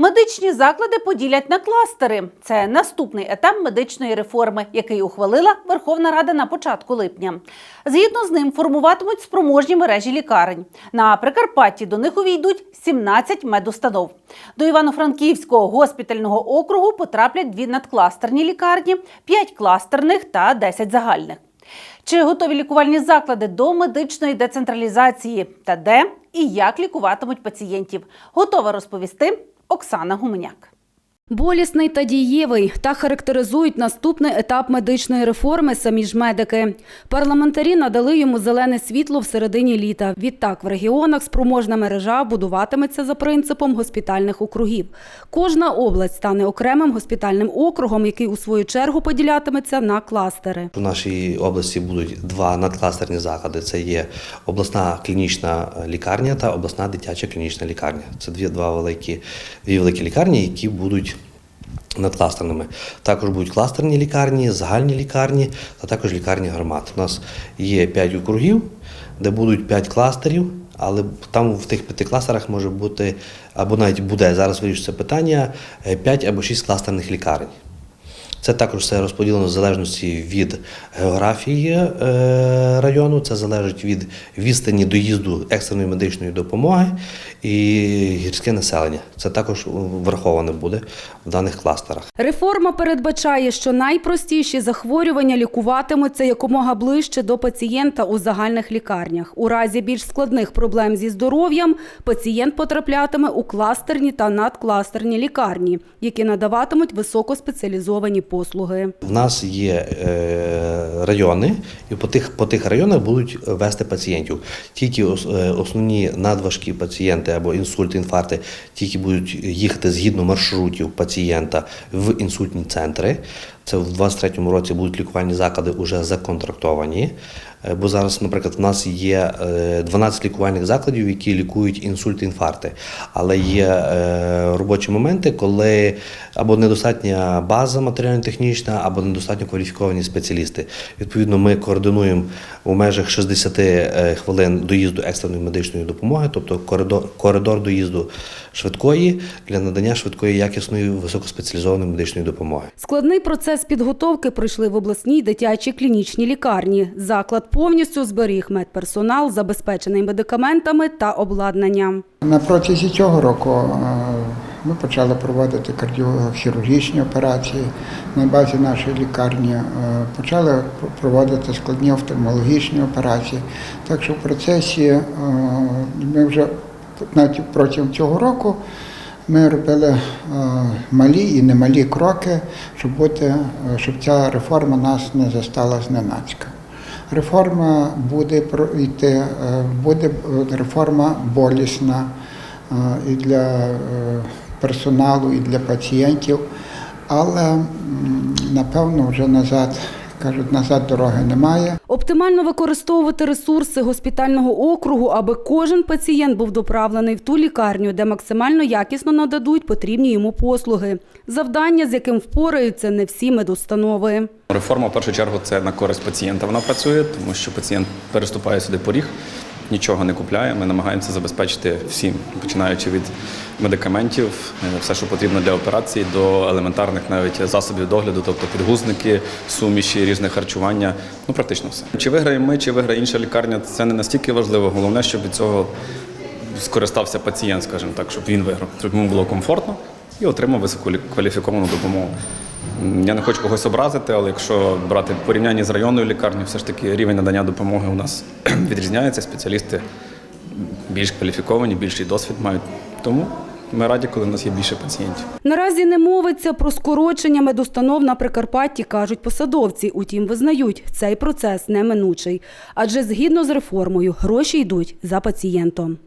Медичні заклади поділять на кластери. Це наступний етап медичної реформи, який ухвалила Верховна Рада на початку липня. Згідно з ним формуватимуть спроможні мережі лікарень. На Прикарпатті до них увійдуть 17 медустанов. До Івано-Франківського госпітального округу потраплять дві надкластерні лікарні, 5 кластерних та 10 загальних. Чи готові лікувальні заклади до медичної децентралізації та де і як лікуватимуть пацієнтів? Готова розповісти Оксана Гуменяк. Болісний та дієвий так характеризують наступний етап медичної реформи самі ж медики. Парламентарі надали йому зелене світло в середині літа. Відтак в регіонах спроможна мережа будуватиметься за принципом госпітальних округів. Кожна область стане окремим госпітальним округом, який у свою чергу поділятиметься на кластери. У нашій області будуть два надкластерні заклади: це є обласна клінічна лікарня та обласна дитяча клінічна лікарня. Це дві два великі дві великі лікарні, які будуть надкластерними. Також будуть кластерні лікарні, загальні лікарні а також лікарні громад. У нас є 5 округів, де будуть 5 кластерів. Але там в тих п'яти кластерах може бути, або навіть буде зараз вирішується питання 5 або 6 кластерних лікарень. Це також все розподілено в залежності від географії е, району, це залежить від відстані доїзду екстреної медичної допомоги і гірське населення. Це також враховане буде в даних кластерах. Реформа передбачає, що найпростіші захворювання лікуватимуться якомога ближче до пацієнта у загальних лікарнях. У разі більш складних проблем зі здоров'ям пацієнт потраплятиме у кластерні та надкластерні лікарні, які надаватимуть високоспеціалізовані послуги. В нас є е, райони, і по тих, по тих районах будуть вести пацієнтів. Тільки е, основні надважкі пацієнти або інсульти, інфаркти, тільки будуть їхати згідно маршрутів пацієнта в інсультні центри. Це в 2023 році будуть лікувальні заклади вже законтрактовані. Е, Бо зараз, наприклад, в нас є е, 12 лікувальних закладів, які лікують інсульти, інфаркти. Але є е, робочі моменти, коли або недостатня база матеріально-технічна, або недостатньо кваліфіковані спеціалісти. Відповідно, ми координуємо у межах 60 е, хвилин доїзду екстреної медичної допомоги, тобто коридор, коридор доїзду швидкої для надання швидкої якісної високоспеціалізованої медичної допомоги. Складний процес підготовки пройшли в обласній дитячій клінічній лікарні. Заклад повністю зберіг медперсонал, забезпечений медикаментами та обладнанням. На протязі цього року е, ми почали проводити кардіохірургічні операції на базі нашої лікарні. е, Почали проводити складні офтальмологічні операції. Так що в процесі е, ми вже навіть протягом цього року ми робили е, малі і немалі кроки, щоб бути, е, щоб ця реформа нас не застала зненацька. Реформа буде про- йти, е, буде реформа болісна і для персоналу, і для пацієнтів, але напевно вже назад, кажуть, назад дороги немає. Оптимально використовувати ресурси госпітального округу, аби кожен пацієнт був доправлений в ту лікарню, де максимально якісно нададуть потрібні йому послуги. Завдання, з яким впораються не всі медустанови. Реформа в першу чергу це на користь пацієнта. Вона працює, тому що пацієнт переступає сюди поріг, нічого не купляє. Ми намагаємося забезпечити всім, починаючи від медикаментів, е, все, що потрібно для операції, до елементарних навіть засобів догляду, тобто підгузники, суміші, різне харчування. Ну практично все. Чи виграємо ми, чи виграє інша лікарня, це не настільки важливо. Головне, щоб від цього скористався пацієнт, скажімо так, щоб він виграв, щоб йому було комфортно і отримав висококваліфіковану допомогу. Я не хочу когось образити, але якщо брати порівняння з районною лікарнею, все ж таки рівень надання допомоги у нас відрізняється. Спеціалісти більш кваліфіковані, більший досвід мають. Тому ми раді, коли в нас є більше пацієнтів. Наразі не мовиться про скорочення медустанов на Прикарпатті, кажуть посадовці. Утім, визнають, цей процес неминучий. Адже згідно з реформою гроші йдуть за пацієнтом.